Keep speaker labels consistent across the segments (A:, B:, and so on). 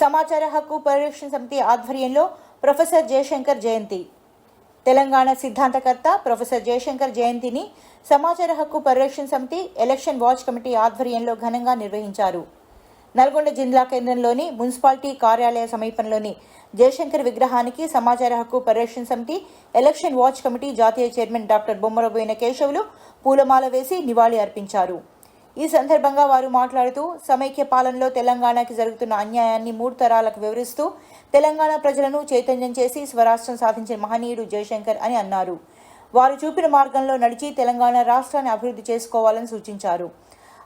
A: సమాచార హక్కు పరిరక్షణ సమితి ఆధ్వర్యంలో ప్రొఫెసర్ జయశంకర్ జయంతి. తెలంగాణ సిద్ధాంతకర్త ప్రొఫెసర్ జయశంకర్ జయంతిని సమాచార హక్కు పరిరక్షణ సమితి ఎలక్షన్ వాచ్ కమిటీ ఆధ్వర్యంలో ఘనంగా నిర్వహించారు. నల్గొండ జిల్లా కేంద్రంలోని మున్సిపాలిటీ కార్యాలయ సమీపంలోని జయశంకర్ విగ్రహానికి సమాచార హక్కు పరిరక్షణ సమితి ఎలక్షన్ వాచ్ కమిటీ జాతీయ చైర్మన్ డాక్టర్ బొమ్మరబోయిన కేశవులు పూలమాల వేసి నివాళి అర్పించారు. ఈ సందర్భంగా వారు మాట్లాడుతూ సమైక్య పాలనలో తెలంగాణకి జరుగుతున్న అన్యాయాన్ని మూడు తరాలకు వివరిస్తూ తెలంగాణ ప్రజలను చైతన్యం చేసి స్వరాష్ట్రం సాధించిన మహనీయుడు జయశంకర్ అని అన్నారు. వారు చూపిన మార్గంలో నడిచి తెలంగాణ రాష్ట్రాన్ని అభివృద్ధి చేసుకోవాలని సూచించారు.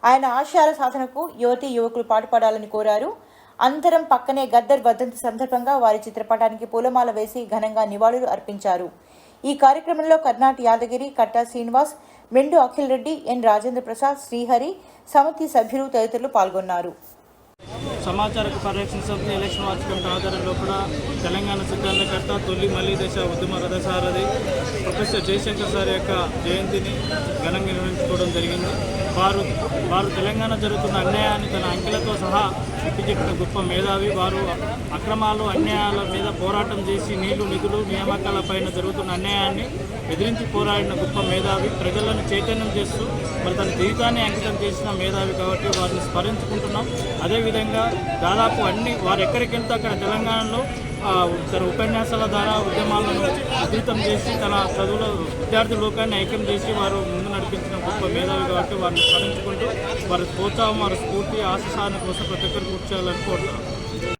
A: ఆయన ఆశయాల సాధనకు యువతి యువకులు పాటుపడాలని కోరారు. అంతరం పక్కనే గద్దర్ వర్ధంతి సందర్భంగా వారి చిత్రపటానికి పూలమాల వేసి ఘనంగా నివాళులు అర్పించారు. ఈ కార్యక్రమంలో కర్ణాటి యాదగిరి కట్టా శ్రీనివాస్ మెండు అఖిల్ రెడ్డి ఎన్ రాజేంద్ర ప్రసాద్ శ్రీహరి సమితి సభ్యులు తదితరులు పాల్గొన్నారు.
B: సమాచార పరిరక్షణ సమితి ఎలక్షన్ వాచ్ కమిటీ ఆధారంలో కూడా తెలంగాణ సిద్ధాంతకర్త తొలి మల్లి దశ ఉద్యమ రథసారథి ప్రొఫెసర్ జయశంకర్ సార్ యొక్క జయంతిని ఘనంగా నిర్వహించుకోవడం జరిగింది. వారు వారు తెలంగాణ జరుగుతున్న అన్యాయాన్ని తన అంకెలతో సహా చెప్పిన గొప్ప మేధావి. వారు అక్రమాలు అన్యాయాల మీద పోరాటం చేసి నీళ్ళు నిధులు నియామకాల పైన జరుగుతున్న అన్యాయాన్ని ఎదిరించి పోరాడిన గొప్ప మేధావి. ప్రజలను చైతన్యం చేస్తూ మరి తన జీవితాన్ని అంకితం చేసిన మేధావి కాబట్టి వారిని స్మరించుకుంటున్నాం. అదేవిధంగా దాదాపు అన్ని వారు ఎక్కడికి వెళ్తే అక్కడ తెలంగాణలో తన ఉపన్యాసాల ద్వారా ఉద్యమాలను ఉధృతం చేసి తన చదువుల విద్యార్థి లోకాన్ని ఐక్యం చేసి వారు ముందు నడిపించిన గొప్ప మేధావి కాబట్టి వారిని స్మరించుకుంటూ వారి ప్రోత్సాహం వారి స్ఫూర్తి ఆశ సాధన కోసం ప్రతి ఒక్కరు కృషి